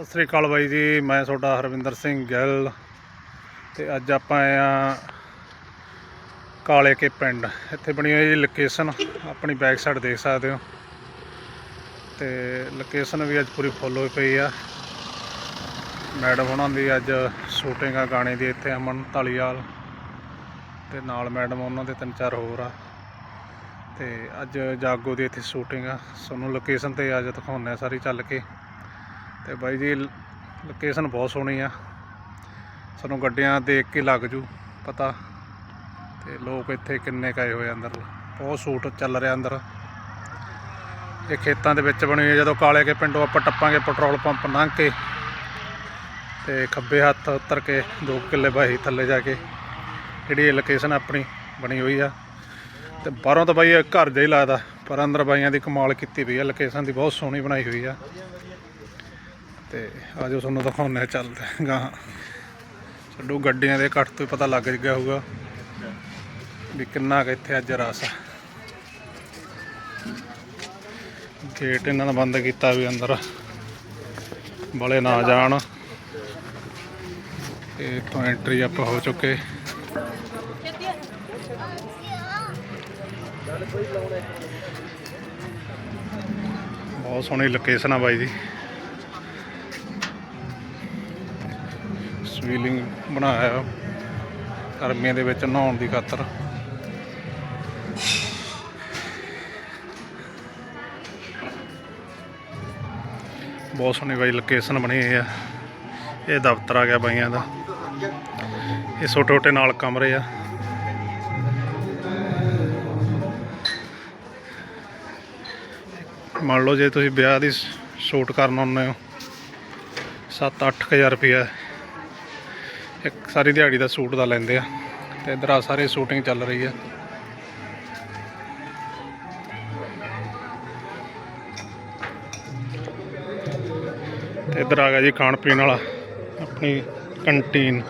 ਸਤਿ ਸ੍ਰੀ ਅਕਾਲ ਬਾਈ ਜੀ, ਮੈਂ ਤੁਹਾਡਾ ਹਰਵਿੰਦਰ ਸਿੰਘ ਗਿੱਲ ਤੇ ਅੱਜ ਆਪਾਂ ਆਏ ਆ ਕਾਲੇ ਕੇ ਪਿੰਡ। ਇੱਥੇ ਬਣੀ ਹੋਈ ਜੀ ਲੋਕੇਸ਼ਨ ਆਪਣੀ ਬੈਕ ਸਾਈਡ ਦੇਖ ਸਕਦੇ ਹੋ। ਤੇ ਲੋਕੇਸ਼ਨ ਵੀ ਅੱਜ ਪੂਰੀ ਫੁੱਲ ਹੋਈ ਪਈ ਆ। ਮੈਡਮ ਉਹਨਾਂ ਦੀ ਅੱਜ ਸ਼ੂਟਿੰਗ ਆ ਗਾਣੇ ਦੀ ਇੱਥੇ, ਅਮਨ ਧਾਲੀਵਾਲ ਤੇ ਨਾਲ ਮੈਡਮ ਉਹਨਾਂ ਦੇ ਤਿੰਨ ਚਾਰ ਹੋਰ ਆ। ਤੇ ਅੱਜ ਜਾਗੋ ਦੀ ਇੱਥੇ ਸ਼ੂਟਿੰਗ ਆ। ਤੁਹਾਨੂੰ ਲੋਕੇਸ਼ਨ ਤੇ ਅੱਜ ਦਿਖਾਉਂਦੇ ਆ ਸਾਰੀ ਚੱਲ ਕੇ। ਤੇ ਬਾਈ ਜੀ ਲੋਕੇਸ਼ਨ ਬਹੁਤ ਸੋਹਣੀ ਆ। ਸਾਨੂੰ ਗੱਡੀਆਂ ਦੇਖ ਕੇ ਲੱਗ ਜੂ, ਪਤਾ। ਤੇ ਲੋਕ ਇੱਥੇ ਕਿੰਨੇ ਕਾਏ ਹੋਏ ਅੰਦਰ। ਬਹੁਤ ਸ਼ੂਟ ਚੱਲ ਰਿਹਾ ਅੰਦਰ। ਇਹ ਖੇਤਾਂ ਦੇ ਵਿੱਚ ਬਣੀ ਹੋਈ ਜਦੋਂ ਕਾਲੇ ਕੇ ਪਿੰਡੋਂ ਆਪਾਂ ਟੱਪਾਂਗੇ, ਪੈਟਰੋਲ ਪੰਪ ਲੰਘ ਕੇ। ਤੇ ਖੱਬੇ ਹੱਥ ਉਤਰ ਕੇ 2 ਕਿੱਲੇ ਬਾਈ ਥੱਲੇ ਜਾ ਕੇ, ਜਿਹੜੀ ਇਹ ਲੋਕੇਸ਼ਨ ਆਪਣੀ ਬਣੀ ਹੋਈ ਆ। ਤੇ ਬਾਹਰੋਂ ਤਾਂ ਬਾਈ ਘਰ ਜਿਹਾ ਹੀ ਲੱਗਦਾ, ਪਰ ਅੰਦਰ ਬਾਈਆਂ ਦੀ ਕਮਾਲ ਕੀਤੀ ਪਈ ਆ ਲੋਕੇਸ਼ਨ ਦੀ ਬਹੁਤ ਸੋਹਣੀ ਬਣਾਈ ਹੋਈ ਆ। ਤੇ ਆਜੋ ਤੁਹਾਨੂੰ ਦਿਖਾਉਂਦੇ ਆ ਚੱਲਦੇ ਗਾਂ ਛੱਡੋ ਗੱਡੀਆਂ ਦੇ ਕੱਟ ਤੋਂ ਹੀ ਪਤਾ ਲੱਗ ਗਿਆ ਹੋਊਗਾ ਵੀ ਕਿੰਨਾ ਕੁ ਇੱਥੇ ਅੱਜ ਰਸ ਆ। ਗੇਟ ਇਹਨਾਂ ਨੇ ਬੰਦ ਕੀਤਾ ਵੀ ਅੰਦਰ। ਬਲੇ ਨਾ ਜਾਣ। ਤੇ ਇੱਥੋਂ ਐਂਟਰੀ ਆਪਾਂ ਹੋ ਚੁੱਕੇ। ਬਹੁਤ ਸੋਹਣੀ ਲੋਕੇਸ਼ਨ ਆ ਬਾਈ ਜੀ ਸਵੀਲਿੰਗ ਬਣਾਇਆ ਗਰਮੀਆਂ ਦੇ ਵਿੱਚ ਨਹਾਉਣ ਦੀ ਖਾਤਰ। ਬਹੁਤ ਸੋਹਣੀ ਬਾਈ ਲੋਕੇਸ਼ਨ ਬਣੀ ਹੋਈ ਆ। ਇਹ ਦਫ਼ਤਰ ਆ ਗਿਆ ਬਾਈਆਂ ਦਾ। ਇਹ ਛੋਟੇ ਛੋਟੇ ਨਾਲ ਕਮਰੇ ਆ। ਮੰਨ ਲਓ ਜੇ ਤੁਸੀਂ ਵਿਆਹ ਦੀ ਸ਼ੂਟ ਕਰਨ ਆਉਂਦੇ ਹੋ 7-8000 ਰੁਪਇਆ ਇੱਕ ਸਾਰੀ ਦਿਹਾੜੀ ਦਾ ਸੂਟ ਦਾ ਲੈਂਦੇ ਆ ਤੇ ਇਧਰ ਆ ਸਾਰੇ ਸ਼ੂਟਿੰਗ ਚੱਲ ਰਹੀ ਆ। ਤੇ ਇਧਰ ਆ ਗਿਆ ਜੀ ਖਾਣ ਪੀਣ ਵਾਲਾ, ਆਪਣੀ ਕੰਟੀਨ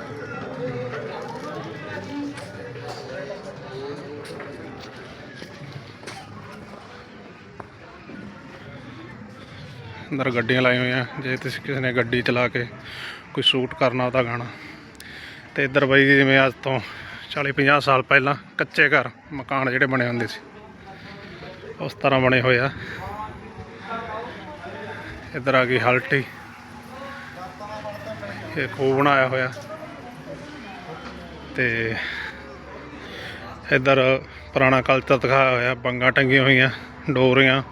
ਅੰਦਰ ਗੱਡੀਆਂ ਲਾਈ ਹੋਈਆਂ, ਜੇ ਤੁਸੀਂ ਕਿਸੇ ਨੇ ਗੱਡੀ ਚਲਾ ਕੇ ਕੋਈ ਸ਼ੂਟ ਕਰਨਾ ਉਹਦਾ ਗਾਣਾ। ਤੇ ਇੱਧਰ ਬਈ ਜਿਵੇਂ ਅੱਜ ਤੋਂ 40 50 ਸਾਲ ਪਹਿਲਾਂ ਕੱਚੇ ਘਰ ਮਕਾਨ ਜਿਹੜੇ ਬਣੇ ਹੁੰਦੇ ਸੀ, ਉਸ ਤਰ੍ਹਾਂ ਬਣੇ ਹੋਏ ਆ। ਇੱਧਰ ਆ ਗਈ ਹਲਟੀ। ਇਹ ਖੂਹ ਬਣਾਇਆ ਹੋਇਆ। ਤੇ ਇੱਧਰ ਪੁਰਾਣਾ ਕਲਚਰ ਦਿਖਾਇਆ ਹੋਇਆ, ਬੰਗਾ ਟੰਗੀਆਂ ਹੋਈਆਂ, ਡੋਰੀਆਂ।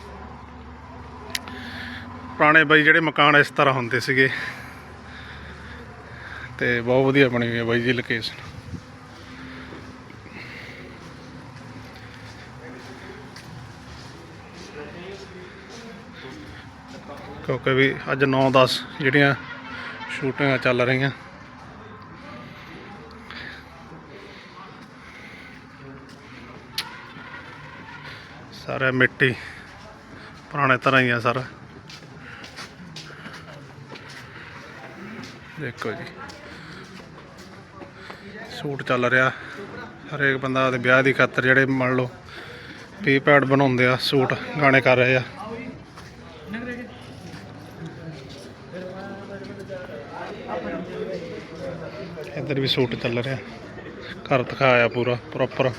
ਪੁਰਾਣੇ ਬਾਈ ਜਿਹੜੇ ਮਕਾਨ ਇਸ ਤਰ੍ਹਾਂ ਹੁੰਦੇ ਸੀਗੇ ਤੇ ਬਹੁਤ ਵਧੀਆ ਬਣੀ ਹੋਈ ਹੈ ਬਾਈ ਜੀ ਲੋਕੇਸ਼ਨ ਕਿਉਂਕਿ ਵੀ ਅੱਜ 9-10 ਜਿਹੜੀਆਂ ਸ਼ੂਟਿੰਗਾਂ ਚੱਲ ਰਹੀਆਂ। ਸਾਰਾ ਮਿੱਟੀ, ਪੁਰਾਣੇ ਤਰ੍ਹਾਂ ਹੀ ਆ ਸਾਰਾ। ਦੇਖੋ ਜੀ। ਸੂਟ ਚੱਲ ਰਿਹਾ। ਹਰੇਕ ਬੰਦਾ ਉਹਦੇ ਵਿਆਹ ਦੀ ਖਾਤਰ ਜਿਹੜੇ ਮੰਨ ਲਓ ਪੀ ਪੈਡ ਬਣਾਉਂਦੇ ਆ, ਸੂਟ ਗਾਣੇ ਕਰ ਰਹੇ ਆ। ਇੱਧਰ ਵੀ ਸੂਟ ਚੱਲ ਰਿਹਾ। ਘਰ ਦਿਖਾਇਆ ਪੂਰਾ ਪ੍ਰੋਪਰ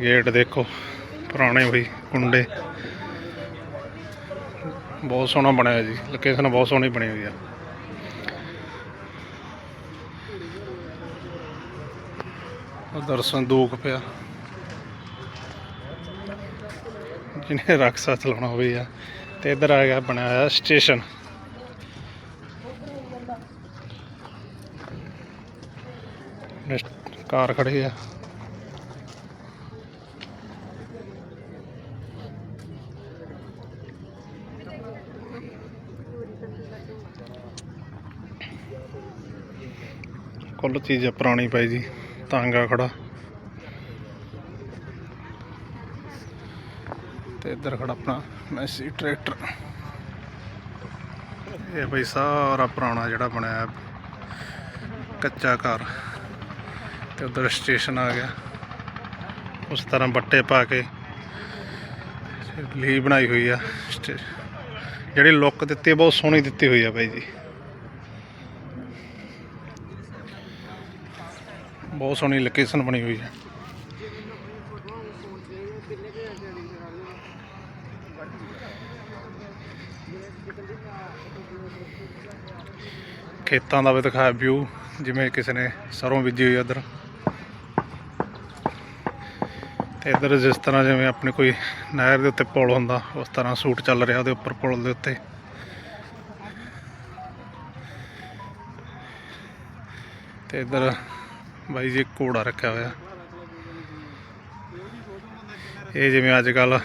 ਗੇਟ ਦੇਖੋ, ਪੁਰਾਣੇ ਹੋਈ ਕੁੰਡੇ। ਬਹੁਤ ਸੋਹਣਾ ਬਣਿਆ ਜੀ ਲੋਕੇਸ਼ਨ ਬਹੁਤ ਸੋਹਣੀ ਬਣੀ ਹੋਈ ਆ। ਉਧਰ ਸੰਦੂਕ ਪਿਆ। ਜਿਹਨੇ ਰਕਸਾ ਚਲਾਉਣਾ ਹੋਵੇ ਆ, ਤੇ ਇੱਧਰ ਆ ਗਿਆ ਬਣਿਆ ਹੋਇਆ ਸਟੇਸ਼ਨ। ਕਾਰ ਖੜੀ ਆ। ਕੁੱਲ ਚੀਜ਼ ਆ ਪੁਰਾਣੀ ਪਾਈ ਜੀ। ਤਾਂਗਾ ਖੜਾ। ਤੇ ਇੱਧਰ ਖੜਾ ਆਪਣਾ ਮੈਸੀ ਟਰੈਕਟਰ। ਇਹ ਬਈ ਸਾਰਾ ਪੁਰਾਣਾ ਜਿਹੜਾ ਬਣਿਆ ਕੱਚਾ ਘਰ। ਤੇ ਉਧਰ ਸਟੇਸ਼ਨ ਆ ਗਿਆ। ਉਸ ਤਰ੍ਹਾਂ ਬੱਟੇ ਪਾ ਕੇ ਲੀ ਬਣਾਈ ਹੋਈ ਆ। ਸਟੇ- ਜਿਹੜੀ ਲੁੱਕ ਦਿੱਤੀ ਬਹੁਤ ਸੋਹਣੀ ਦਿੱਤੀ ਹੋਈ ਆ ਬਾਈ ਜੀ। ਬਹੁਤ ਸੋਹਣੀ ਲੋਕੇਸ਼ਨ ਬਣੀ ਹੋਈ ਹੈ। ਖੇਤਾਂ ਦਾ ਵੀ ਦਿਖਾਇਆ ਵਿਊ ਜਿਵੇਂ ਕਿਸੇ ਨੇ ਸਰੋਂ ਬੀਜੀ ਹੋਈ ਹੈ ਇੱਧਰ। ਤੇ ਇੱਧਰ ਜਿਸ ਤਰ੍ਹਾਂ ਜਿਵੇਂ ਆਪਣੇ ਕੋਈ ਨਹਿਰ ਦੇ ਉੱਤੇ ਪੁਲ ਹੁੰਦਾ, ਉਸ ਤਰ੍ਹਾਂ ਸੂਟ ਚੱਲ ਰਿਹਾ ਉਹਦੇ ਉੱਪਰ ਪੁਲ ਦੇ ਉੱਤੇ। ਤੇ ਇੱਧਰ ਬਾਈ ਜੀ ਘੋੜਾ ਰੱਖਿਆ ਹੋਇਆ। ਇਹ ਜਿਵੇਂ ਅੱਜ ਕੱਲ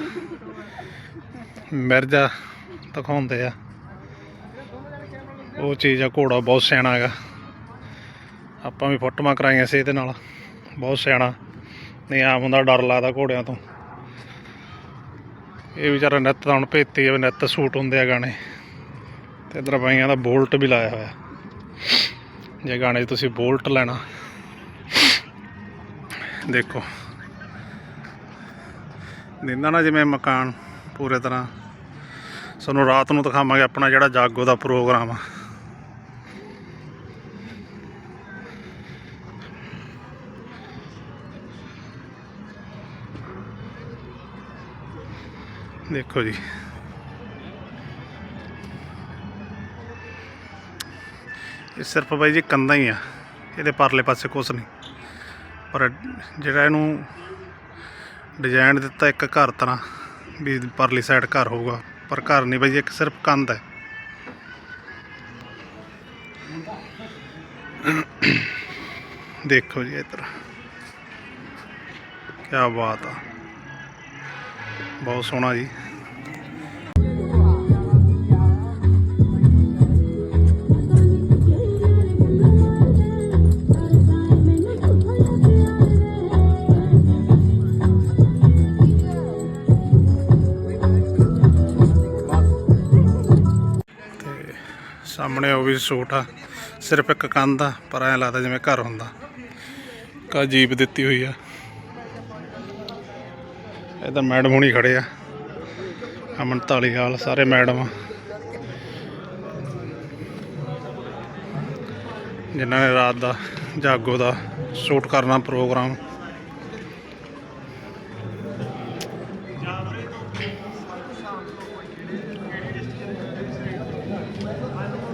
ਮਿਰਜ਼ਾ ਦਿਖਾਉਂਦੇ ਆ। ਉਹ ਚੀਜ਼ ਆ, ਘੋੜਾ ਬਹੁਤ ਸਿਆਣਾ ਹੈਗਾ। ਆਪਾਂ ਵੀ ਫੋਟੋਆਂ ਕਰਾਈਆਂ ਸੀ ਇਹਦੇ ਨਾਲ। ਬਹੁਤ ਸਿਆਣਾ। ਨਹੀਂ ਆਮ ਹੁੰਦਾ ਡਰ ਲੱਗਦਾ ਘੋੜਿਆਂ ਤੋਂ। ਇਹ ਵਿਚਾਰਾ ਨਿੱਤ ਤਾਂ ਹੁਣ ਭੇਤੀ ਆ ਵੀ ਨਿੱਤ ਸੂਟ ਹੁੰਦੇ ਆ ਗਾਣੇ। ਤੇ ਇਧਰ ਬਾਈਆਂ ਦਾ ਬੋਲਟ ਵੀ ਲਾਇਆ ਹੋਇਆ। ਜੇ ਗਾਣੇ 'ਚ ਤੁਸੀਂ ਬੋਲਟ ਲੈਣਾ। ਦੇਖੋ। ਦਿੰਦਾ ਨਾ ਜਿਵੇਂ ਮਕਾਨ ਪੂਰੇ ਤਰ੍ਹਾਂ। ਸਾਨੂੰ ਰਾਤ ਨੂੰ ਦਿਖਾਵਾਂਗੇ ਆਪਣਾ ਜਿਹੜਾ ਜਾਗੋ ਦਾ ਪ੍ਰੋਗਰਾਮ ਆ। ਦੇਖੋ ਜੀ। ਇਹ ਸਿਰਫ ਬਾਈ ਜੀ ਕੰਧਾਂ ਹੀ ਆ। ਇਹਦੇ ਪਰਲੇ ਪਾਸੇ ਕੁਛ ਨਹੀਂ। ਪਰ ਜਿਹੜਾ ਇਹਨੂੰ ਡਿਜ਼ਾਈਨ ਦਿੱਤਾ ਇੱਕ ਘਰ ਤਰ੍ਹਾਂ, ਵੀ ਪਰਲੀ ਸਾਈਡ ਘਰ ਹੋਊਗਾ। ਪਰ ਘਰ ਨਹੀਂ ਬਾਈ, ਇੱਕ ਸਿਰਫ ਕੰਧ ਹੈ। ਦੇਖੋ ਜੀ ਇੱਧਰ। ਕੀ ਬਾਤ ਆ। ਬਹੁਤ ਸੋਹਣਾ ਜੀ। ਸਾਹਮਣੇ ਉਹ ਵੀ ਸੂਟ ਆ, ਸਿਰਫ ਇੱਕ ਕੰਧ ਆ, ਪਰ ਐਂ ਲੱਗਦਾ ਜਿਵੇਂ ਘਰ ਹੁੰਦਾ। ਕਾ ਜੀਪ ਦਿੱਤੀ ਹੋਈ ਆ। ਇਹ ਤਾਂ ਮੈਡਮ ਹੁਣੀ ਖੜੇ ਆ। ਅਮਨ ਧਾਲੀਵਾਲ, ਸਾਰੇ ਮੈਡਮ। ਆ ਜਿਨ੍ਹਾਂ ਨੇ ਰਾਤ ਦਾ ਜਾਗੋ ਦਾ ਸ਼ੂਟ ਕਰਨਾ ਪ੍ਰੋਗਰਾਮ। ਸਫ਼ਾਈ ਦੀ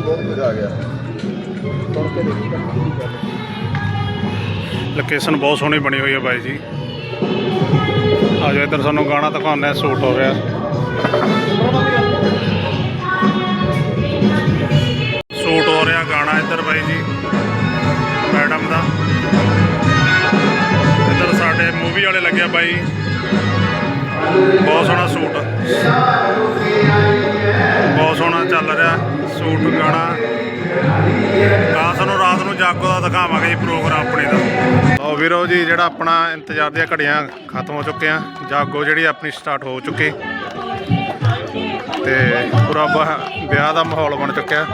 ਬਹੁਤ ਮਜ਼ਾ ਆ ਗਿਆ ਲੋਕੇਸ਼ਨ ਬਹੁਤ ਸੋਹਣੀ ਬਣੀ ਹੋਈ ਹੈ ਬਾਈ ਜੀ। ਆ ਜਾਓ ਇੱਧਰ ਸਾਨੂੰ ਗਾਣਾ ਦਿਖਾਉਂਦੇ ਸ਼ੂਟ ਹੋ ਰਿਹਾ। ਸ਼ੂਟ ਹੋ ਰਿਹਾ ਗਾਣਾ ਇੱਧਰ ਬਾਈ ਜੀ। ਵਾਲੇ ਲੱਗਿਆ ਬਾਈ ਬਹੁਤ ਸੋਹਣਾ ਸੂਟ ਬਹੁਤ ਸੋਹਣਾ ਚੱਲ ਰਿਹਾ ਸੂਟ ਗਾਣਾ ਗਾਣਾ ਸਾਨੂੰ ਰਾਤ ਨੂੰ ਜਾਗੋ ਦਾ ਦਿਖਾਵਾਂਗੇ ਜੀ ਪ੍ਰੋਗਰਾਮ ਆਪਣੇ ਦਾ ਆਓ ਵੀਰੋ ਜੀ ਜਿਹੜਾ ਆਪਣਾ ਇੰਤਜ਼ਾਰ ਦੀਆਂ ਘੜੀਆਂ ਖਤਮ ਹੋ ਚੁੱਕੀਆਂ ਜਾਗੋ ਜਿਹੜੀ ਆਪਣੀ ਸਟਾਰਟ ਹੋ ਚੁੱਕੀ ਤੇ ਪੂਰਾ ਵਿਆਹ ਦਾ ਮਾਹੌਲ ਬਣ ਚੁੱਕਿਆ